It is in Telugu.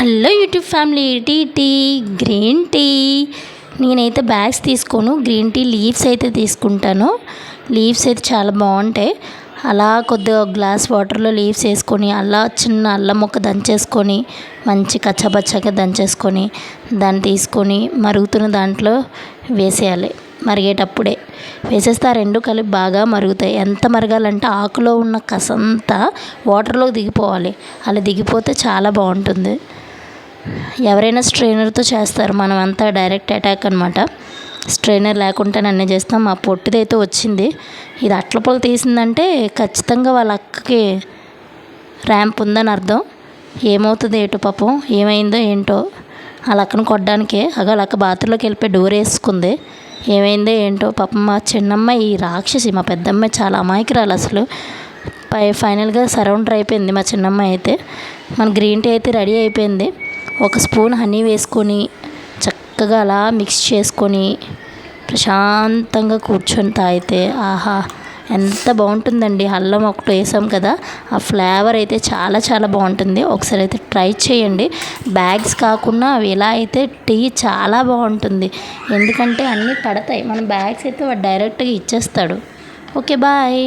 Hello YouTube family tea tea green tea. నేనైతే బ్యాగ్స్ తీసుకోను గ్రీన్ టీ లీవ్స్ అయితే తీసుకుంటాను. లీవ్స్ అయితే చాలా బాగుంటాయి. అలా కొద్దిగా గ్లాస్ వాటర్లో లీవ్స్ వేసుకొని అలా చిన్న అల్లం మొక్క దంచేసుకొని మంచి కచ్చపచ్చగా దంచేసుకొని దాన్ని తీసుకొని మరుగుతున్న దాంట్లో వేసేయాలి. మరిగేటప్పుడే. వేసేస్తే ఆ రెండు కలిపి బాగా మరుగుతాయి. ఎంత మరగాలంటే ఆకులో ఉన్న కసంతా వాటర్లో దిగిపోవాలి. అలా దిగిపోతే చాలా బాగుంటుంది. ఎవరైనా స్ట్రైనర్తో చేస్తారు. మనం అంతా డైరెక్ట్ అటాక్ అనమాట స్ట్రైనర్ లేకుండా అన్నీ చేస్తాం మా పొట్టిదైతే వచ్చింది. ఇది అట్ల పొలు తీసిందంటే ఖచ్చితంగా వాళ్ళ అక్కకి ర్యాంప్ ఉందని అర్థం. ఏమవుతుంది ఏటో పాపం ఏమైందో ఏంటో. వాళ్ళ అక్కను కొట్టడానికే అగా అక్క బాత్రూంలోకి వెళ్ళిపోయి డోర్ వేసుకుంది. ఏమైందో ఏంటో పాపం మా చిన్నమ్మ ఈ రాక్షసి మా పెద్దమ్మాయి చాలా అమాయకురాలు అసలు. పై ఫైనల్గా సరౌండర్ అయిపోయింది మా చిన్నమ్మ అయితే. మన గ్రీన్ టీ అయితే రెడీ అయిపోయింది. ఒక స్పూన్ హనీ వేసుకొని చక్కగా అలా మిక్స్ చేసుకొని ప్రశాంతంగా కూర్చొని తాగితే ఆహా ఎంత బాగుంటుందండి. అల్లం ఒకటి వేసాం కదా ఆ ఫ్లేవర్ అయితే చాలా చాలా బాగుంటుంది. ఒకసారి అయితే ట్రై చేయండి. బ్యాగ్స్ కాకుండా అవి ఎలా అయితే టీ చాలా బాగుంటుంది. ఎందుకంటే అన్నీ పడతాయి. మన బ్యాగ్స్ అయితే వాడు డైరెక్ట్గా ఇచ్చేస్తాడు. Okay bye.